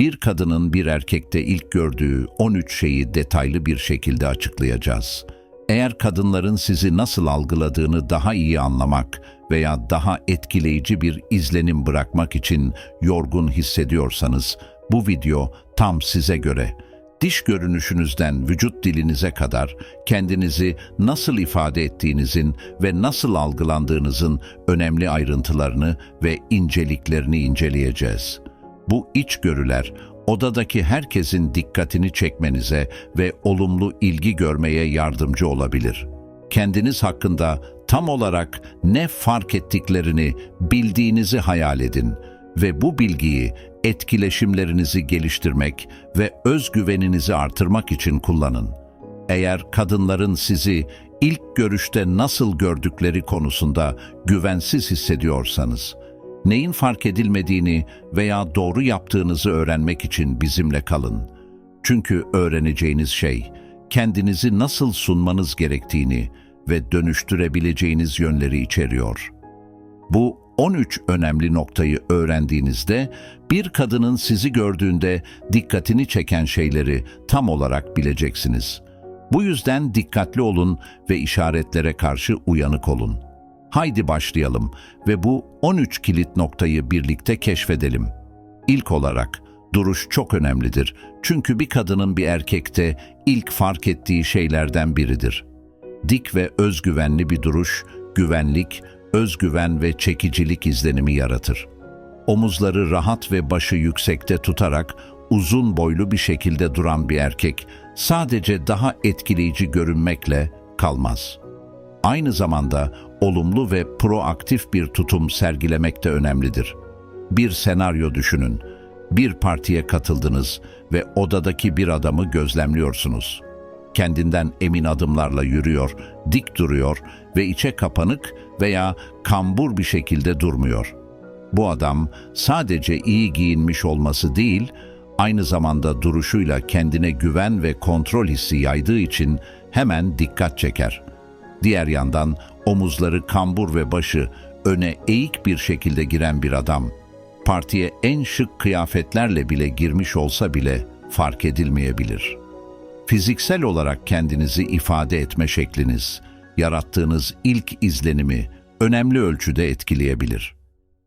bir kadının bir erkekte ilk gördüğü 13 şeyi detaylı bir şekilde açıklayacağız. Eğer kadınların sizi nasıl algıladığını daha iyi anlamak veya daha etkileyici bir izlenim bırakmak için yorgun hissediyorsanız bu video tam size göre. Diş görünüşünüzden vücut dilinize kadar kendinizi nasıl ifade ettiğinizin ve nasıl algılandığınızın önemli ayrıntılarını ve inceliklerini inceleyeceğiz. Bu içgörüler odadaki herkesin dikkatini çekmenize ve olumlu ilgi görmeye yardımcı olabilir. Kendiniz hakkında tam olarak ne fark ettiklerini bildiğinizi hayal edin ve bu bilgiyi etkileşimlerinizi geliştirmek ve özgüveninizi artırmak için kullanın. Eğer kadınların sizi ilk görüşte nasıl gördükleri konusunda güvensiz hissediyorsanız, neyin fark edilmediğini veya doğru yaptığınızı öğrenmek için bizimle kalın. Çünkü öğreneceğiniz şey, kendinizi nasıl sunmanız gerektiğini ve dönüştürebileceğiniz yönleri içeriyor. Bu 13 önemli noktayı öğrendiğinizde bir kadının sizi gördüğünde dikkatini çeken şeyleri tam olarak bileceksiniz. Bu yüzden dikkatli olun ve işaretlere karşı uyanık olun. Haydi başlayalım ve bu 13 kilit noktayı birlikte keşfedelim. İlk olarak duruş çok önemlidir. Çünkü bir kadının bir erkekte ilk fark ettiği şeylerden biridir. Dik ve özgüvenli bir duruş, güvenlik, özgüven ve çekicilik izlenimi yaratır. Omuzları rahat ve başı yüksekte tutarak uzun boylu bir şekilde duran bir erkek sadece daha etkileyici görünmekle kalmaz. Aynı zamanda olumlu ve proaktif bir tutum sergilemek de önemlidir. Bir senaryo düşünün. Bir partiye katıldınız ve odadaki bir adamı gözlemliyorsunuz. Kendinden emin adımlarla yürüyor, dik duruyor ve içe kapanık veya kambur bir şekilde durmuyor. Bu adam sadece iyi giyinmiş olması değil, aynı zamanda duruşuyla kendine güven ve kontrol hissi yaydığı için hemen dikkat çeker. Diğer yandan omuzları kambur ve başı öne eğik bir şekilde giren bir adam, partiye en şık kıyafetlerle bile girmiş olsa bile fark edilmeyebilir. Fiziksel olarak kendinizi ifade etme şekliniz, yarattığınız ilk izlenimi önemli ölçüde etkileyebilir.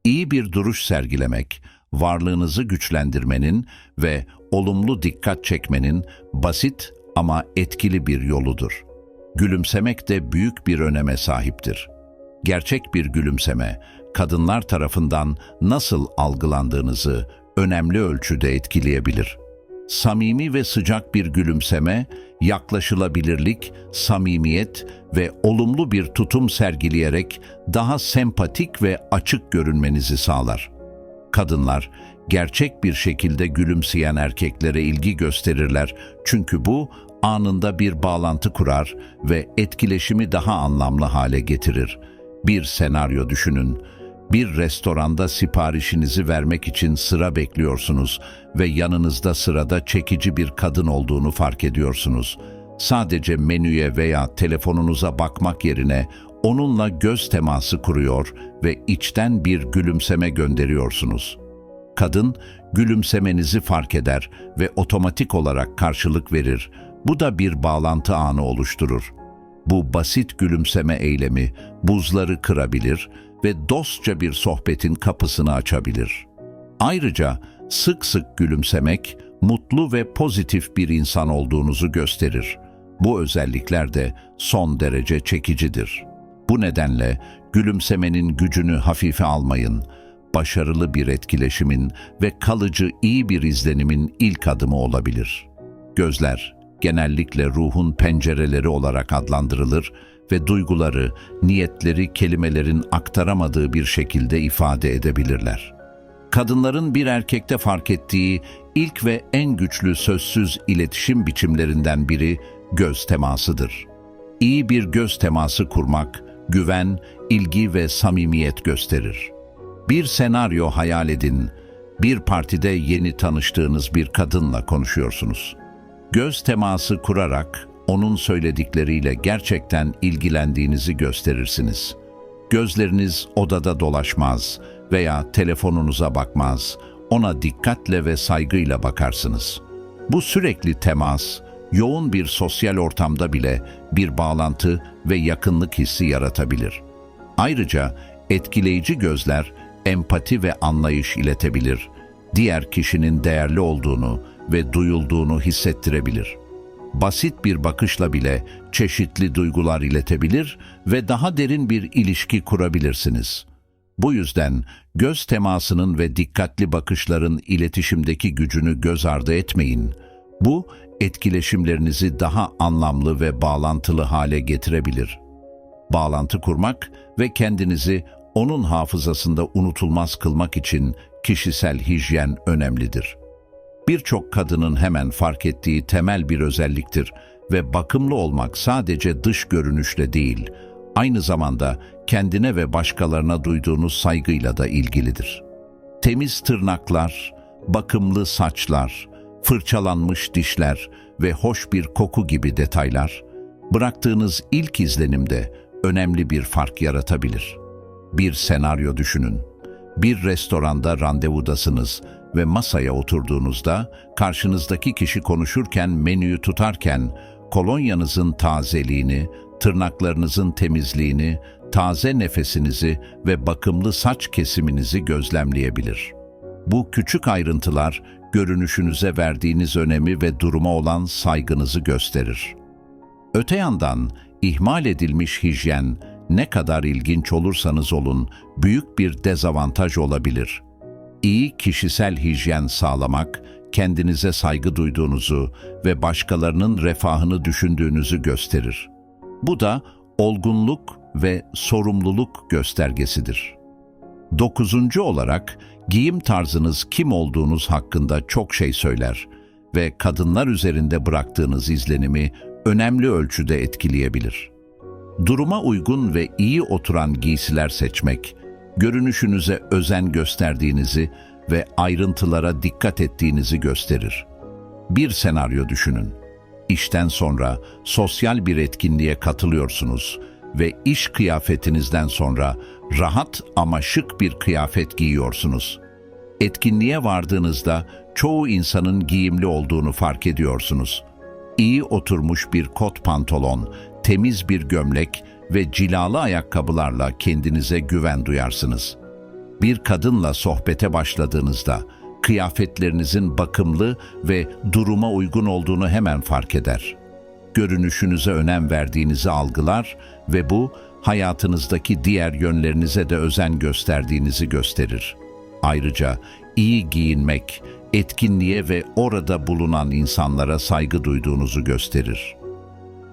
İyi bir duruş sergilemek, varlığınızı güçlendirmenin ve olumlu dikkat çekmenin basit ama etkili bir yoludur. Gülümsemek de büyük bir öneme sahiptir. Gerçek bir gülümseme, kadınlar tarafından nasıl algılandığınızı önemli ölçüde etkileyebilir. Samimi ve sıcak bir gülümseme, yaklaşılabilirlik, samimiyet ve olumlu bir tutum sergileyerek daha sempatik ve açık görünmenizi sağlar. Kadınlar gerçek bir şekilde gülümseyen erkeklere ilgi gösterirler çünkü bu anında bir bağlantı kurar ve etkileşimi daha anlamlı hale getirir. Bir senaryo düşünün. Bir restoranda siparişinizi vermek için sıra bekliyorsunuz ve yanınızda sırada çekici bir kadın olduğunu fark ediyorsunuz. Sadece menüye veya telefonunuza bakmak yerine onunla göz teması kuruyor ve içten bir gülümseme gönderiyorsunuz. Kadın gülümsemenizi fark eder ve otomatik olarak karşılık verir. Bu da bir bağlantı anı oluşturur. Bu basit gülümseme eylemi buzları kırabilir ve dostça bir sohbetin kapısını açabilir. Ayrıca sık sık gülümsemek mutlu ve pozitif bir insan olduğunuzu gösterir. Bu özellikler de son derece çekicidir. Bu nedenle gülümsemenin gücünü hafife almayın. Başarılı bir etkileşimin ve kalıcı iyi bir izlenimin ilk adımı olabilir. Gözler genellikle ruhun pencereleri olarak adlandırılır ve duyguları, niyetleri kelimelerin aktaramadığı bir şekilde ifade edebilirler. Kadınların bir erkekte fark ettiği ilk ve en güçlü sözsüz iletişim biçimlerinden biri göz temasıdır. İyi bir göz teması kurmak, güven, ilgi ve samimiyet gösterir. Bir senaryo hayal edin, bir partide yeni tanıştığınız bir kadınla konuşuyorsunuz. Göz teması kurarak onun söyledikleriyle gerçekten ilgilendiğinizi gösterirsiniz. Gözleriniz odada dolaşmaz veya telefonunuza bakmaz. ona dikkatle ve saygıyla bakarsınız. Bu sürekli temas, yoğun bir sosyal ortamda bile bir bağlantı ve yakınlık hissi yaratabilir. Ayrıca etkileyici gözler empati ve anlayış iletebilir. Diğer kişinin değerli olduğunu ve duyulduğunu hissettirebilir. Basit bir bakışla bile çeşitli duygular iletebilir ve daha derin bir ilişki kurabilirsiniz. Bu yüzden göz temasının ve dikkatli bakışların iletişimdeki gücünü göz ardı etmeyin. Bu etkileşimlerinizi daha anlamlı ve bağlantılı hale getirebilir. Bağlantı kurmak ve kendinizi onun hafızasında unutulmaz kılmak için kişisel hijyen önemlidir. Birçok kadının hemen fark ettiği temel bir özelliktir ve bakımlı olmak sadece dış görünüşle değil, aynı zamanda kendine ve başkalarına duyduğunuz saygıyla da ilgilidir. Temiz tırnaklar, bakımlı saçlar, fırçalanmış dişler ve hoş bir koku gibi detaylar, bıraktığınız ilk izlenimde önemli bir fark yaratabilir. Bir senaryo düşünün. Bir restoranda randevudasınız ve masaya oturduğunuzda karşınızdaki kişi konuşurken menüyü tutarken kolonyanızın tazeliğini, tırnaklarınızın temizliğini, taze nefesinizi ve bakımlı saç kesiminizi gözlemleyebilir. Bu küçük ayrıntılar görünüşünüze verdiğiniz önemi ve duruma olan saygınızı gösterir. Öte yandan ihmal edilmiş hijyen ne kadar ilginç olursanız olun büyük bir dezavantaj olabilir. İyi kişisel hijyen sağlamak, kendinize saygı duyduğunuzu ve başkalarının refahını düşündüğünüzü gösterir. Bu da olgunluk ve sorumluluk göstergesidir. Dokuzuncu olarak giyim tarzınız kim olduğunuz hakkında çok şey söyler ve kadınlar üzerinde bıraktığınız izlenimi önemli ölçüde etkileyebilir. Duruma uygun ve iyi oturan giysiler seçmek, görünüşünüze özen gösterdiğinizi ve ayrıntılara dikkat ettiğinizi gösterir. Bir senaryo düşünün. İşten sonra sosyal bir etkinliğe katılıyorsunuz ve iş kıyafetinizden sonra rahat ama şık bir kıyafet giyiyorsunuz. Etkinliğe vardığınızda çoğu insanın giyimli olduğunu fark ediyorsunuz. İyi oturmuş bir kot pantolon, temiz bir gömlek ve cilalı ayakkabılarla kendinize güven duyarsınız. Bir kadınla sohbete başladığınızda kıyafetlerinizin bakımlı ve duruma uygun olduğunu hemen fark eder. Görünüşünüze önem verdiğinizi algılar ve bu hayatınızdaki diğer yönlerinize de özen gösterdiğinizi gösterir. Ayrıca iyi giyinmek, etkinliğe ve orada bulunan insanlara saygı duyduğunuzu gösterir.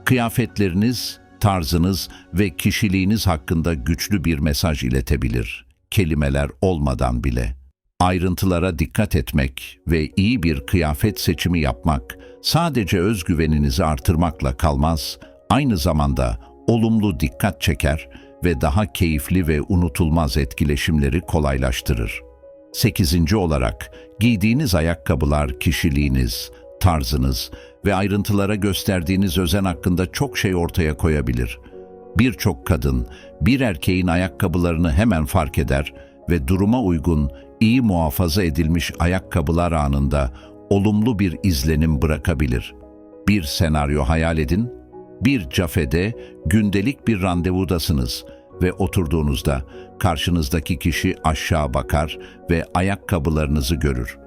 Kıyafetleriniz, tarzınız ve kişiliğiniz hakkında güçlü bir mesaj iletebilir, kelimeler olmadan bile. Ayrıntılara dikkat etmek ve iyi bir kıyafet seçimi yapmak sadece özgüveninizi artırmakla kalmaz, aynı zamanda olumlu dikkat çeker ve daha keyifli ve unutulmaz etkileşimleri kolaylaştırır. Sekizinci olarak giydiğiniz ayakkabılar kişiliğiniz, tarzınız ve ayrıntılara gösterdiğiniz özen hakkında çok şey ortaya koyabilir. Birçok kadın bir erkeğin ayakkabılarını hemen fark eder ve duruma uygun, iyi muhafaza edilmiş ayakkabılar anında olumlu bir izlenim bırakabilir. Bir senaryo hayal edin, bir cafede gündelik bir randevudasınız ve oturduğunuzda karşınızdaki kişi aşağı bakar ve ayakkabılarınızı görür.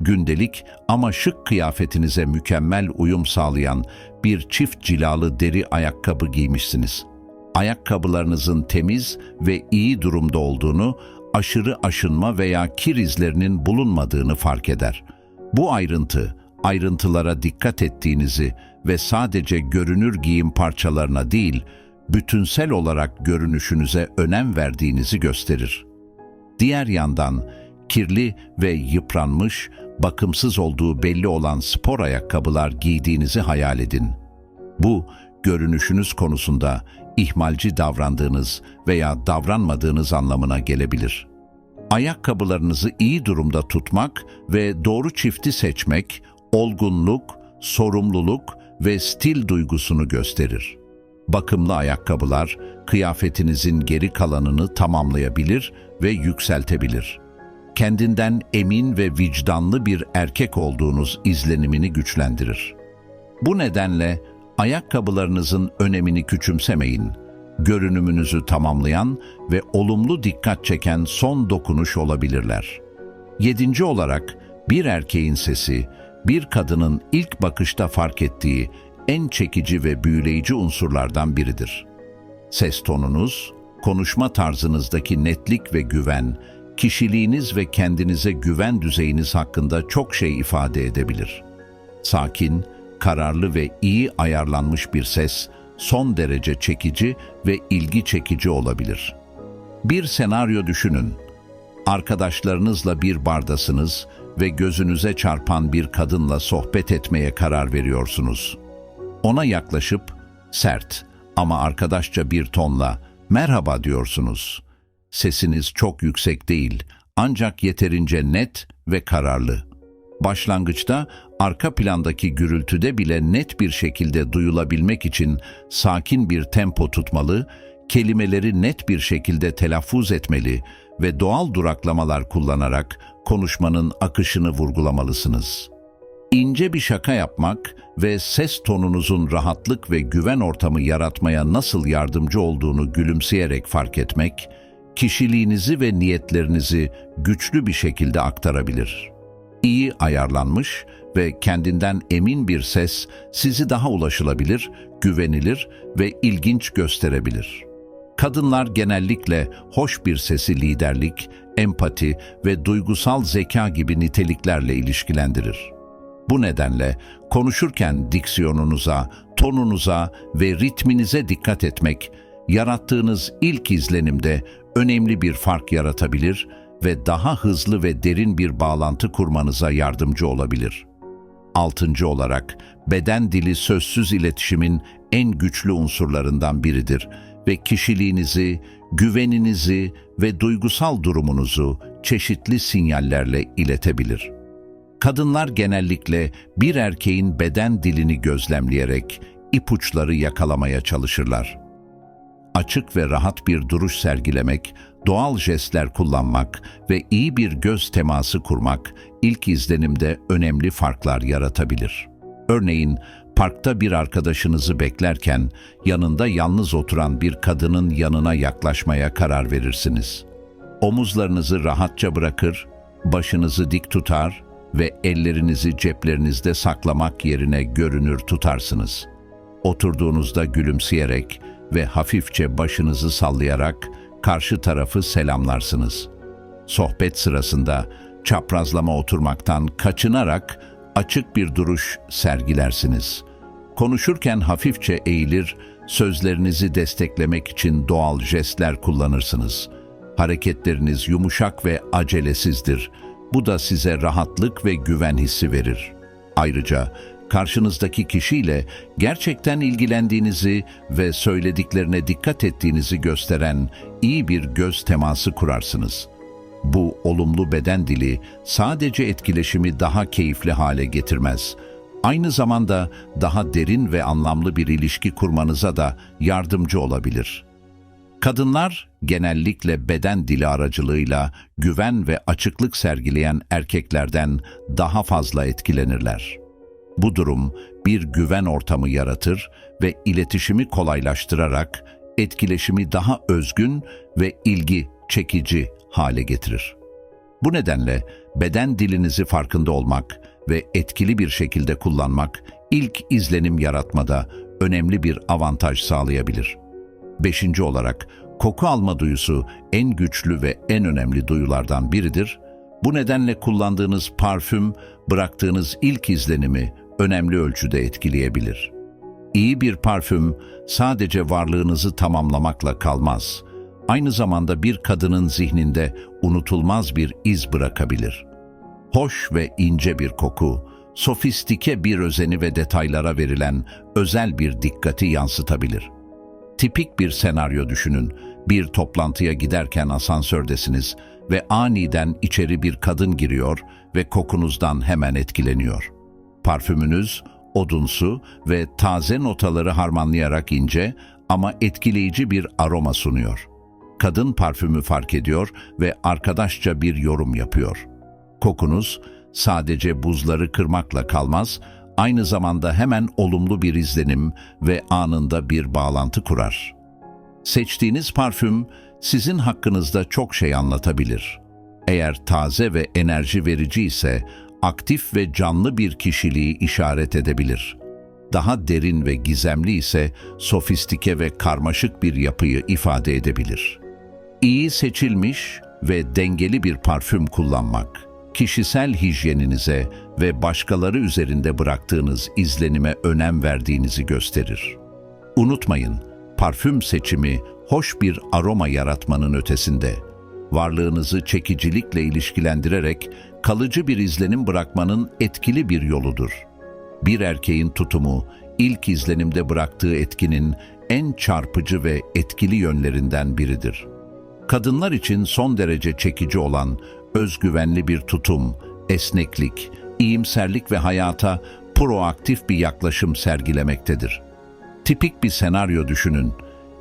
Gündelik ama şık kıyafetinize mükemmel uyum sağlayan bir çift cilalı deri ayakkabı giymişsiniz. Ayakkabılarınızın temiz ve iyi durumda olduğunu, aşırı aşınma veya kir izlerinin bulunmadığını fark eder. Bu ayrıntı, ayrıntılara dikkat ettiğinizi ve sadece görünür giyim parçalarına değil, bütünsel olarak görünüşünüze önem verdiğinizi gösterir. Diğer yandan, kirli ve yıpranmış, bakımsız olduğu belli olan spor ayakkabılar giydiğinizi hayal edin. Bu, görünüşünüz konusunda ihmalci davrandığınız veya davranmadığınız anlamına gelebilir. Ayakkabılarınızı iyi durumda tutmak ve doğru çifti seçmek, olgunluk, sorumluluk ve stil duygusunu gösterir. Bakımlı ayakkabılar, kıyafetinizin geri kalanını tamamlayabilir ve yükseltebilir. Kendinden emin ve vicdanlı bir erkek olduğunuz izlenimini güçlendirir. Bu nedenle ayakkabılarınızın önemini küçümsemeyin. Görünümünüzü tamamlayan ve olumlu dikkat çeken son dokunuş olabilirler. Yedinci olarak bir erkeğin sesi, bir kadının ilk bakışta fark ettiği en çekici ve büyüleyici unsurlardan biridir. Ses tonunuz, konuşma tarzınızdaki netlik ve güven, kişiliğiniz ve kendinize güven düzeyiniz hakkında çok şey ifade edebilir. Sakin, kararlı ve iyi ayarlanmış bir ses son derece çekici ve ilgi çekici olabilir. Bir senaryo düşünün. Arkadaşlarınızla bir bardasınız ve gözünüze çarpan bir kadınla sohbet etmeye karar veriyorsunuz. Ona yaklaşıp sert ama arkadaşça bir tonla merhaba diyorsunuz. Sesiniz çok yüksek değil ancak yeterince net ve kararlı. Başlangıçta arka plandaki gürültüde bile net bir şekilde duyulabilmek için sakin bir tempo tutmalı, kelimeleri net bir şekilde telaffuz etmeli ve doğal duraklamalar kullanarak konuşmanın akışını vurgulamalısınız. İnce bir şaka yapmak ve ses tonunuzun rahatlık ve güven ortamı yaratmaya nasıl yardımcı olduğunu gülümseyerek fark etmek, kişiliğinizi ve niyetlerinizi güçlü bir şekilde aktarabilir. İyi ayarlanmış ve kendinden emin bir ses sizi daha ulaşılabilir, güvenilir ve ilginç gösterebilir. Kadınlar genellikle hoş bir sesi liderlik, empati ve duygusal zeka gibi niteliklerle ilişkilendirir. Bu nedenle konuşurken diksiyonunuza, tonunuza ve ritminize dikkat etmek, yarattığınız ilk izlenimde önemli bir fark yaratabilir ve daha hızlı ve derin bir bağlantı kurmanıza yardımcı olabilir. Altıncı olarak, beden dili sözsüz iletişimin en güçlü unsurlarından biridir ve kişiliğinizi, güveninizi ve duygusal durumunuzu çeşitli sinyallerle iletebilir. Kadınlar genellikle bir erkeğin beden dilini gözlemleyerek ipuçları yakalamaya çalışırlar. Açık ve rahat bir duruş sergilemek, doğal jestler kullanmak ve iyi bir göz teması kurmak ilk izlenimde önemli farklar yaratabilir. Örneğin, parkta bir arkadaşınızı beklerken yanında yalnız oturan bir kadının yanına yaklaşmaya karar verirsiniz. Omuzlarınızı rahatça bırakır, başınızı dik tutar ve ellerinizi ceplerinizde saklamak yerine görünür tutarsınız. Oturduğunuzda gülümseyerek ve hafifçe başınızı sallayarak karşı tarafı selamlarsınız. Sohbet sırasında çaprazlama oturmaktan kaçınarak açık bir duruş sergilersiniz. Konuşurken hafifçe eğilir, sözlerinizi desteklemek için doğal jestler kullanırsınız. Hareketleriniz yumuşak ve acelesizdir. Bu da size rahatlık ve güven hissi verir. Ayrıca karşınızdaki kişiyle gerçekten ilgilendiğinizi ve söylediklerine dikkat ettiğinizi gösteren iyi bir göz teması kurarsınız. Bu olumlu beden dili sadece etkileşimi daha keyifli hale getirmez. Aynı zamanda daha derin ve anlamlı bir ilişki kurmanıza da yardımcı olabilir. Kadınlar genellikle beden dili aracılığıyla güven ve açıklık sergileyen erkeklerden daha fazla etkilenirler. Bu durum bir güven ortamı yaratır ve iletişimi kolaylaştırarak etkileşimi daha özgün ve ilgi çekici hale getirir. Bu nedenle beden dilinizi farkında olmak ve etkili bir şekilde kullanmak ilk izlenim yaratmada önemli bir avantaj sağlayabilir. Beşinci olarak koku alma duyusu en güçlü ve en önemli duyulardan biridir. Bu nedenle kullandığınız parfüm bıraktığınız ilk izlenimi önemli ölçüde etkileyebilir. İyi bir parfüm sadece varlığınızı tamamlamakla kalmaz. Aynı zamanda bir kadının zihninde unutulmaz bir iz bırakabilir. Hoş ve ince bir koku, sofistike bir özeni ve detaylara verilen özel bir dikkati yansıtabilir. Tipik bir senaryo düşünün. Bir toplantıya giderken asansördesiniz ve aniden içeri bir kadın giriyor ve kokunuzdan hemen etkileniyor. Parfümünüz odunsu ve taze notaları harmanlayarak ince ama etkileyici bir aroma sunuyor. kadın parfümü fark ediyor ve arkadaşça bir yorum yapıyor. Kokunuz sadece buzları kırmakla kalmaz, aynı zamanda hemen olumlu bir izlenim ve anında bir bağlantı kurar. Seçtiğiniz parfüm sizin hakkınızda çok şey anlatabilir. Eğer taze ve enerji verici ise aktif ve canlı bir kişiliği işaret edebilir. Daha derin ve gizemli ise sofistike ve karmaşık bir yapıyı ifade edebilir. İyi seçilmiş ve dengeli bir parfüm kullanmak, kişisel hijyeninize ve başkaları üzerinde bıraktığınız izlenime önem verdiğinizi gösterir. Unutmayın, parfüm seçimi hoş bir aroma yaratmanın ötesinde. Varlığınızı çekicilikle ilişkilendirerek kalıcı bir izlenim bırakmanın etkili bir yoludur. Bir erkeğin tutumu, ilk izlenimde bıraktığı etkinin en çarpıcı ve etkili yönlerinden biridir. Kadınlar için son derece çekici olan özgüvenli bir tutum, esneklik, iyimserlik ve hayata proaktif bir yaklaşım sergilemektedir. Tipik bir senaryo düşünün.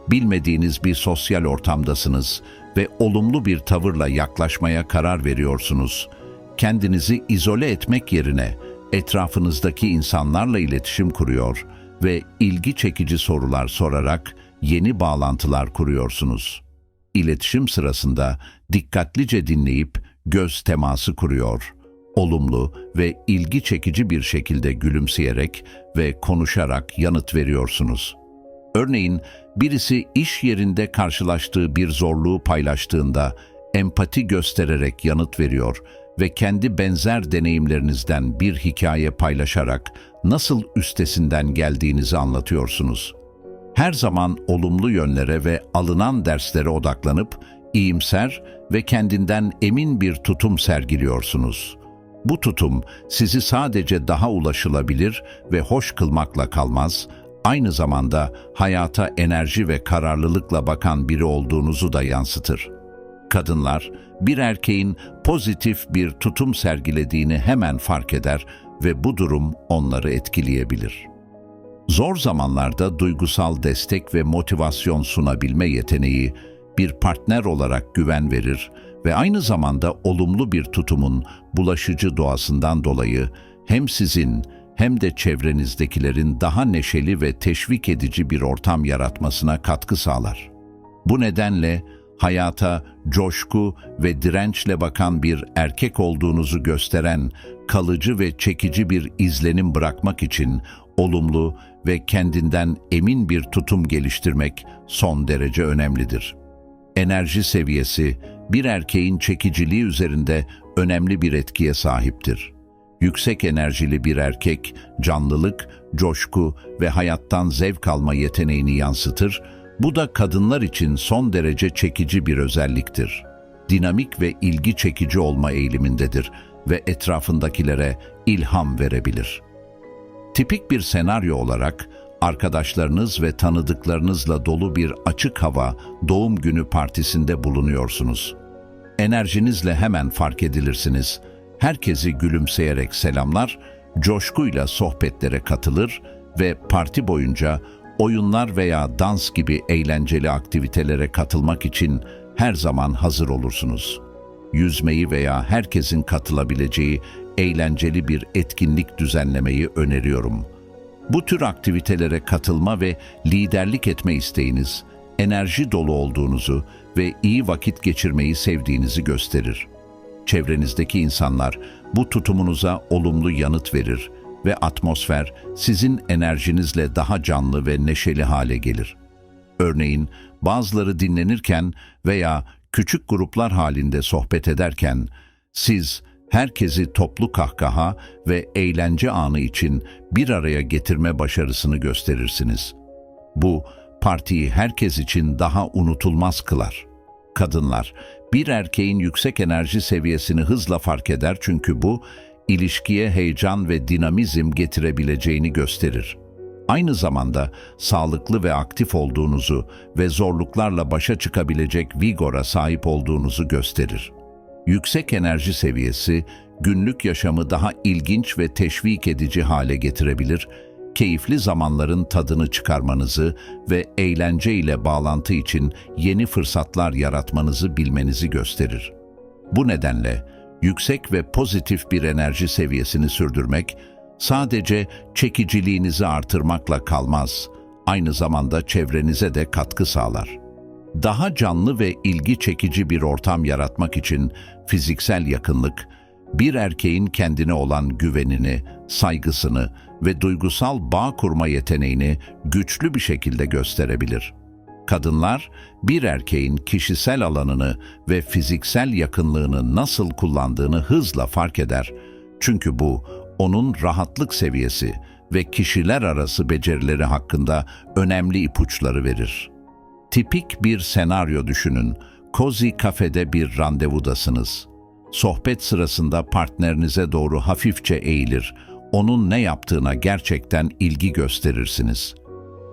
Bilmediğiniz bir sosyal ortamdasınız ve olumlu bir tavırla yaklaşmaya karar veriyorsunuz. Kendinizi izole etmek yerine etrafınızdaki insanlarla iletişim kuruyor ve ilgi çekici sorular sorarak yeni bağlantılar kuruyorsunuz. İletişim sırasında dikkatlice dinleyip göz teması kuruyor. Olumlu ve ilgi çekici bir şekilde gülümseyerek ve konuşarak yanıt veriyorsunuz. Örneğin birisi iş yerinde karşılaştığı bir zorluğu paylaştığında empati göstererek yanıt veriyor ve kendi benzer deneyimlerinizden bir hikaye paylaşarak nasıl üstesinden geldiğinizi anlatıyorsunuz. Her zaman olumlu yönlere ve alınan derslere odaklanıp iyimser ve kendinden emin bir tutum sergiliyorsunuz. Bu tutum sizi sadece daha ulaşılabilir ve hoş kılmakla kalmaz, aynı zamanda hayata enerji ve kararlılıkla bakan biri olduğunuzu da yansıtır. Kadınlar, bir erkeğin pozitif bir tutum sergilediğini hemen fark eder ve bu durum onları etkileyebilir. Zor zamanlarda duygusal destek ve motivasyon sunabilme yeteneği bir partner olarak güven verir ve aynı zamanda olumlu bir tutumun bulaşıcı doğasından dolayı hem sizin hem de çevrenizdekilerin daha neşeli ve teşvik edici bir ortam yaratmasına katkı sağlar. Bu nedenle hayata coşku ve dirençle bakan bir erkek olduğunuzu gösteren kalıcı ve çekici bir izlenim bırakmak için olumlu ve kendinden emin bir tutum geliştirmek son derece önemlidir. Enerji seviyesi bir erkeğin çekiciliği üzerinde önemli bir etkiye sahiptir. Yüksek enerjili bir erkek canlılık, coşku ve hayattan zevk alma yeteneğini yansıtır bu da kadınlar için son derece çekici bir özelliktir. Dinamik ve ilgi çekici olma eğilimindedir ve etrafındakilere ilham verebilir. Tipik bir senaryo olarak arkadaşlarınız ve tanıdıklarınızla dolu bir açık hava doğum günü partisinde bulunuyorsunuz. Enerjinizle hemen fark edilirsiniz. Herkesi gülümseyerek selamlar, coşkuyla sohbetlere katılır ve parti boyunca oyunlar veya dans gibi eğlenceli aktivitelere katılmak için her zaman hazır olursunuz. Yüzmeyi veya herkesin katılabileceği eğlenceli bir etkinlik düzenlemeyi öneriyorum. Bu tür aktivitelere katılma ve liderlik etme isteğiniz, enerji dolu olduğunuzu ve iyi vakit geçirmeyi sevdiğinizi gösterir. Çevrenizdeki insanlar bu tutumunuza olumlu yanıt verir ve atmosfer sizin enerjinizle daha canlı ve neşeli hale gelir. Örneğin bazıları dinlenirken veya küçük gruplar halinde sohbet ederken siz herkesi toplu kahkaha ve eğlence anı için bir araya getirme başarısını gösterirsiniz. Bu partiyi herkes için daha unutulmaz kılar. Kadınlar bir erkeğin yüksek enerji seviyesini hızla fark eder çünkü bu ilişkiye heyecan ve dinamizm getirebileceğini gösterir. Aynı zamanda sağlıklı ve aktif olduğunuzu ve zorluklarla başa çıkabilecek vigora sahip olduğunuzu gösterir. Yüksek enerji seviyesi günlük yaşamı daha ilginç ve teşvik edici hale getirebilir, keyifli zamanların tadını çıkarmanızı ve eğlence ile bağlantı için yeni fırsatlar yaratmanızı bilmenizi gösterir. Bu nedenle yüksek ve pozitif bir enerji seviyesini sürdürmek sadece çekiciliğinizi artırmakla kalmaz, aynı zamanda çevrenize de katkı sağlar. Daha canlı ve ilgi çekici bir ortam yaratmak için fiziksel yakınlık, bir erkeğin kendine olan güvenini, saygısını ve duygusal bağ kurma yeteneğini güçlü bir şekilde gösterebilir. Kadınlar, bir erkeğin kişisel alanını ve fiziksel yakınlığını nasıl kullandığını hızla fark eder. Çünkü bu, onun rahatlık seviyesi ve kişiler arası becerileri hakkında önemli ipuçları verir. Tipik bir senaryo düşünün. Cozy kafede bir randevudasınız. Sohbet sırasında partnerinize doğru hafifçe eğilir. Onun ne yaptığına gerçekten ilgi gösterirsiniz.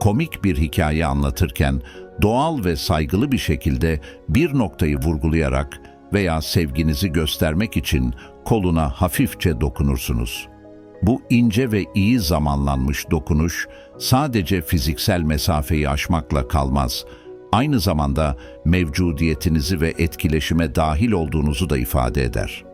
Komik bir hikaye anlatırken doğal ve saygılı bir şekilde bir noktayı vurgulayarak veya sevginizi göstermek için koluna hafifçe dokunursunuz. Bu ince ve iyi zamanlanmış dokunuş sadece fiziksel mesafeyi aşmakla kalmaz, aynı zamanda mevcudiyetinizi ve etkileşime dahil olduğunuzu da ifade eder.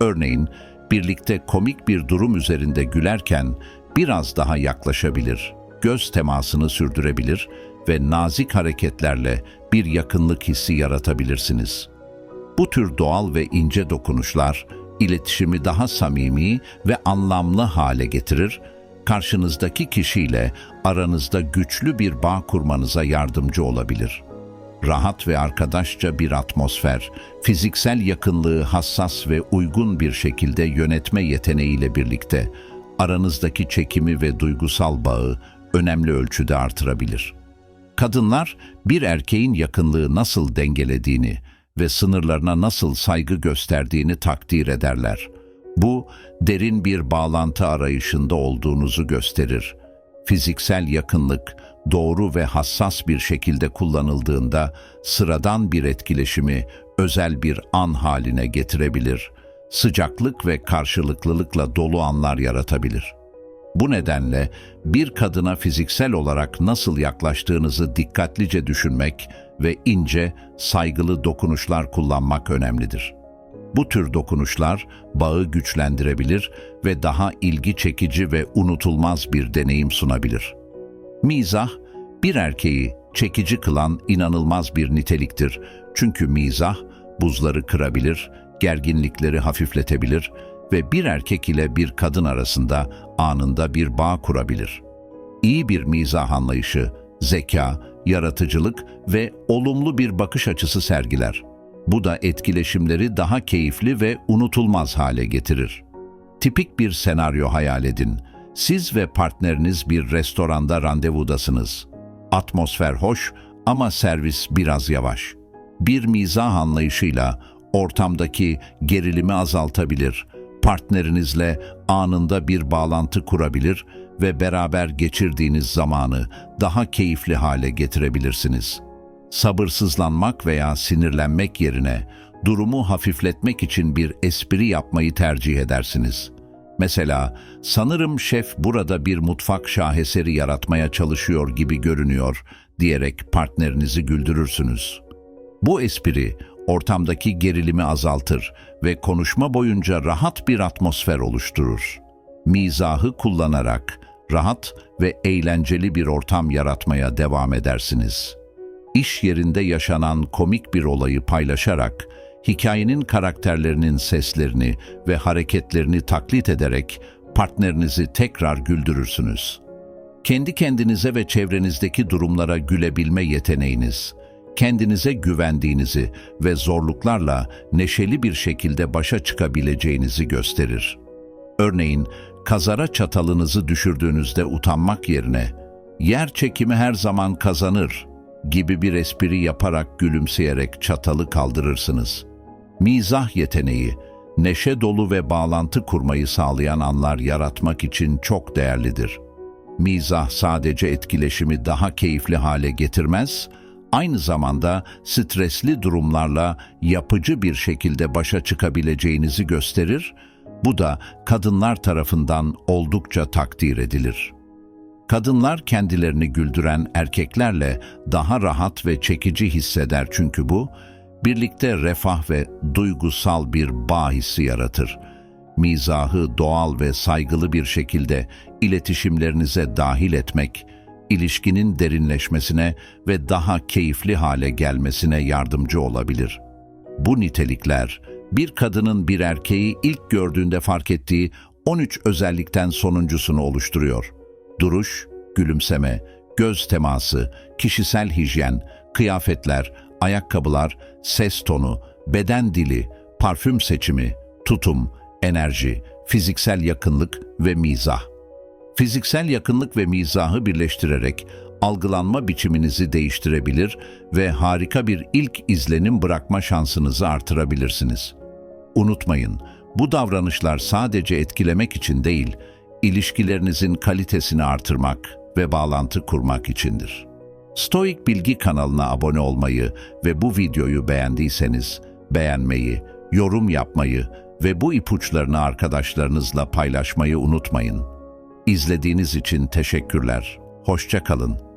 Örneğin, birlikte komik bir durum üzerinde gülerken biraz daha yaklaşabilir, göz temasını sürdürebilir ve nazik hareketlerle bir yakınlık hissi yaratabilirsiniz. Bu tür doğal ve ince dokunuşlar, iletişimi daha samimi ve anlamlı hale getirir, karşınızdaki kişiyle aranızda güçlü bir bağ kurmanıza yardımcı olabilir. Rahat ve arkadaşça bir atmosfer, fiziksel yakınlığı hassas ve uygun bir şekilde yönetme yeteneğiyle birlikte aranızdaki çekimi ve duygusal bağı önemli ölçüde artırabilir. Kadınlar bir erkeğin yakınlığı nasıl dengelediğini ve sınırlarına nasıl saygı gösterdiğini takdir ederler. Bu, derin bir bağlantı arayışında olduğunuzu gösterir. Fiziksel yakınlık, doğru ve hassas bir şekilde kullanıldığında sıradan bir etkileşimi özel bir an haline getirebilir. Sıcaklık ve karşılıklılıkla dolu anlar yaratabilir. Bu nedenle bir kadına fiziksel olarak nasıl yaklaştığınızı dikkatlice düşünmek ve ince, saygılı dokunuşlar kullanmak önemlidir. Bu tür dokunuşlar bağı güçlendirebilir ve daha ilgi çekici ve unutulmaz bir deneyim sunabilir. Mizah, bir erkeği çekici kılan inanılmaz bir niteliktir. Çünkü mizah buzları kırabilir, gerginlikleri hafifletebilir ve bir erkek ile bir kadın arasında anında bir bağ kurabilir. İyi bir mizah anlayışı, zeka, yaratıcılık ve olumlu bir bakış açısı sergiler. Bu da etkileşimleri daha keyifli ve unutulmaz hale getirir. Tipik bir senaryo hayal edin. Siz ve partneriniz bir restoranda randevudasınız. Atmosfer hoş ama servis biraz yavaş. Bir mizah anlayışıyla ortamdaki gerilimi azaltabilir, partnerinizle anında bir bağlantı kurabilir ve beraber geçirdiğiniz zamanı daha keyifli hale getirebilirsiniz. Sabırsızlanmak veya sinirlenmek yerine durumu hafifletmek için bir espri yapmayı tercih edersiniz. Mesela, sanırım şef burada bir mutfak şaheseri yaratmaya çalışıyor gibi görünüyor diyerek partnerinizi güldürürsünüz. Bu espri ortamdaki gerilimi azaltır ve konuşma boyunca rahat bir atmosfer oluşturur. Mizahı kullanarak rahat ve eğlenceli bir ortam yaratmaya devam edersiniz. İş yerinde yaşanan komik bir olayı paylaşarak, hikayenin karakterlerinin seslerini ve hareketlerini taklit ederek partnerinizi tekrar güldürürsünüz. Kendi kendinize ve çevrenizdeki durumlara gülebilme yeteneğiniz, kendinize güvendiğinizi ve zorluklarla neşeli bir şekilde başa çıkabileceğinizi gösterir. Örneğin, kazara çatalınızı düşürdüğünüzde utanmak yerine, yer çekimi her zaman kazanır gibi bir espri yaparak gülümseyerek çatalı kaldırırsınız. Mizah yeteneği, neşe dolu ve bağlantı kurmayı sağlayan anlar yaratmak için çok değerlidir. Mizah sadece etkileşimi daha keyifli hale getirmez, aynı zamanda stresli durumlarla yapıcı bir şekilde başa çıkabileceğinizi gösterir, bu da kadınlar tarafından oldukça takdir edilir. Kadınlar kendilerini güldüren erkeklerle daha rahat ve çekici hisseder çünkü bu, birlikte refah ve duygusal bir bağ hissi yaratır. Mizahı doğal ve saygılı bir şekilde iletişimlerinize dahil etmek, ilişkinin derinleşmesine ve daha keyifli hale gelmesine yardımcı olabilir. Bu nitelikler, bir kadının bir erkeği ilk gördüğünde fark ettiği 13 özellikten sonuncusunu oluşturuyor. Duruş, gülümseme, göz teması, kişisel hijyen, kıyafetler, ayakkabılar, ses tonu, beden dili, parfüm seçimi, tutum, enerji, fiziksel yakınlık ve mizah. Fiziksel yakınlık ve mizahı birleştirerek algılanma biçiminizi değiştirebilir ve harika bir ilk izlenim bırakma şansınızı artırabilirsiniz. Unutmayın, bu davranışlar sadece etkilemek için değil, ilişkilerinizin kalitesini artırmak ve bağlantı kurmak içindir. Stoik Bilgi kanalına abone olmayı ve bu videoyu beğendiyseniz beğenmeyi, yorum yapmayı ve bu ipuçlarını arkadaşlarınızla paylaşmayı unutmayın. İzlediğiniz için teşekkürler. Hoşça kalın.